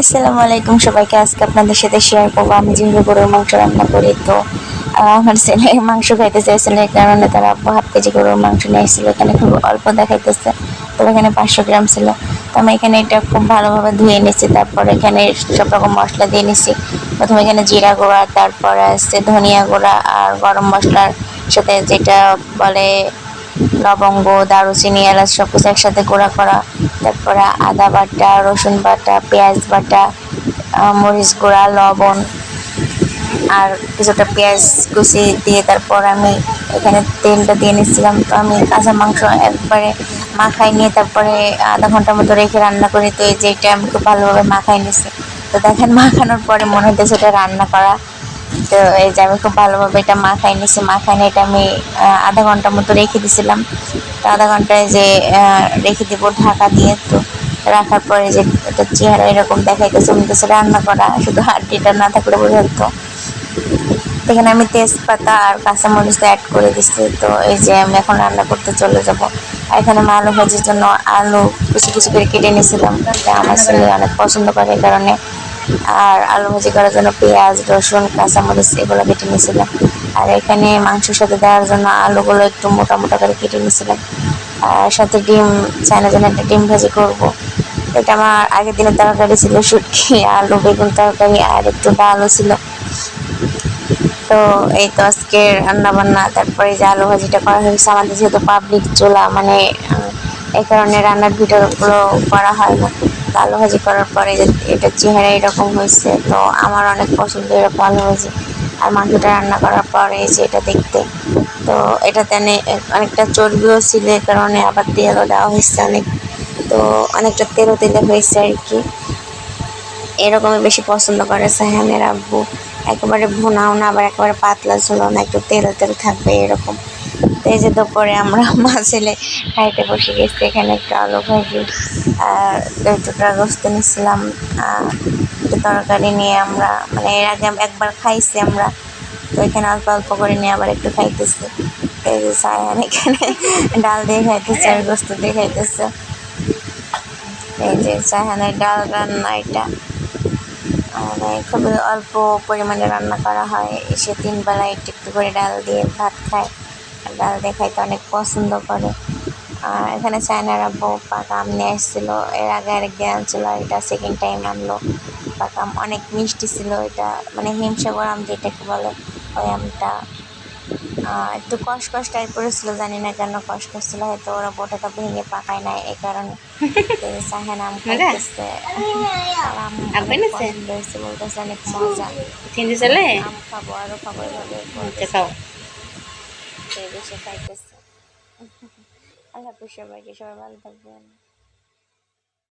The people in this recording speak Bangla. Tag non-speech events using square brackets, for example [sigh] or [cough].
আসসালামু আলাইকুম সবাইকে। আজকে আপনাদের সাথে শেয়ার করব। আমি যেভাবে গরুর মাংস রান্না করি। তো আমার ছেলে মাংস খাইতে চাইছিল এই কারণে তারা আব্বু হাফ কেজি গরুর মাংস নিয়ে এসেছিল এখানে খুব অল্প দেখাইতেছে। তো এখানে পাঁচশো গ্রাম ছিল। তো আমি এখানে এটা খুব ভালোভাবে ধুয়ে নিচ্ছি। তারপর এখানে সব রকম মশলা দিয়ে নিচ্ছি। প্রথমে এখানে জিরা গুঁড়া, তারপরে আসছে ধনিয়া গুঁড়া আর গরম মশলার সাথে যেটা বলে লবঙ্গ, দারুচিনি, এলাচ সব কিছু একসাথে গুঁড়া করা। তারপরে আদা বাটা, রসুন বাটা, পেঁয়াজ বাটা মরিচ গুঁড়া, লবণ আর কিছুটা পেঁয়াজ কুচি দিয়ে তারপর আমি এখানে তেলটা দিয়ে নিচ্ছিলাম। তো আমি কাঁচা মাংস একবারে মাখাই নিয়ে তারপরে আধা ঘণ্টার মতো রেখে রান্না করি। তো এই যে এটা আমি খুব ভালোভাবে মাখাই নিচ্ছি তো দেখেন, মাখানোর পরে মনে হচ্ছে সেটা রান্না করা। তো এই যে আমি খুব ভালোভাবে এটা মাখাই নিছি মাখাই নিয়ে এটা আমি আধা ঘণ্টার মতো রেখে দিছিলাম। তো আধা ঘন্টায় যে রেখে দিব ঢাকা দিয়ে, তো রাখার পরে যে এটা চেহারা এরকম দেখাইতেছে হচ্ছে রান্না করা, শুধু হাড্ডিটা না থাকলে বোঝা যেত। এখানে আমি তেজপাতা আর কাঁচামরিচ অ্যাড করে দিচ্ছি তো এই যে আমি এখন রান্না করতে চলে যাব। আর এখানে আমি আলু ভাজির জন্য আলু কিছু কিছু করে কেটে নিয়েছিলাম আমার ছেলে অনেক পছন্দ করে এই কারণে আর আলু ভাজি করার জন্য পেঁয়াজ, রসুন, কাঁচামরিচ, এগুলো কেটে নিয়েছিলাম। আর এখানে মাংসের সাথে দেওয়ার জন্য আলুগুলো একটু মোটা মোটা করে কেটে নিয়েছিলাম। আর সাথে ডিম, চায়না জন্য একটা ডিম ভাজি করব। এটা আমার আগের দিনের তরকারি ছিল, শুটকি, আলু, বেগুন তরকারি আর একটু ডালও ছিল। তো এই তো আজকে রান্না বান্না তারপরে যে আলু ভাজিটা করা হয়েছে আমাদের যেহেতু পাবলিক চুলা মানে এই কারণে রান্নার ভিডিওগুলো করা হয় না। আলু ভাজি করার পরে এটা চেহারা এরকম হয়েছে, তো আমার অনেক পছন্দ এরকম আলু ভাজি আর মাংসটা রান্না করার পরে যে এটা দেখতে, তো এটাতে অনেক অনেকটা চর্বিও ছিল এই কারণে আবার তেলও দেওয়া হয়েছে অনেক। তো অনেকটা তেলও তেলে হয়েছে আর কি। এরকমই বেশি পছন্দ করে সাহানের আব্বু। একেবারে ভুনাও না, আবার একেবারে পাতলা ঝোলো না, একটু তেল তেল থাকবে এরকম। তো এই যে দুপুরে আমরা [laughs] মা ছেলে খাইতে বসে গেছি, এখানে একটু আলু ভাজি আর দুই টুকরা গোস্ত নিয়েছিলাম তরকারি নিয়ে আমরা মানে এর আগে একবার খাইছি আমরা, তো এখানে অল্প অল্প করে নিয়ে আবার একটু খাইতেছি। এই যে সায়ান এখানে [laughs] ডাল দিয়ে খাইতেছে আর গোস্ত দিয়ে খাইতেছে। এই যে সাহানের ডাল রান্না এটা। মানে খুবই অল্প পরিমাণে রান্না করা হয়, এসে তিন বেলা একটু একটু করে ডাল দিয়ে ভাত খায়। ডাল দিয়ে অনেক পছন্দ করে। আর এখানে চায়নার আব্বু পাকা আম নিয়ে এসেছিল এর আগে আরেকদিন আনছিল আর এটা সেকেন্ড টাইম আনলো। পাকা আম অনেক মিষ্টি ছিল এটা। মানে হিমসাগর আম যেটাকে বলে ওই আমটা। একটু কসকস টাইপ করেছিল জানি না কেন কসকস ছিল হয়তো ওরা বোটাটা ভেঙে পাকায় নাই এই কারণে। সাহেন আম? খাইতেছে। বলতেছে অনেক মজা। আম খাব আরও খাব এভাবে আচ্ছা খাও। এই বেশি খাইতেছে। আল্লাহ হাফিজ সবাইকে সবাই ভালো থাকবেন।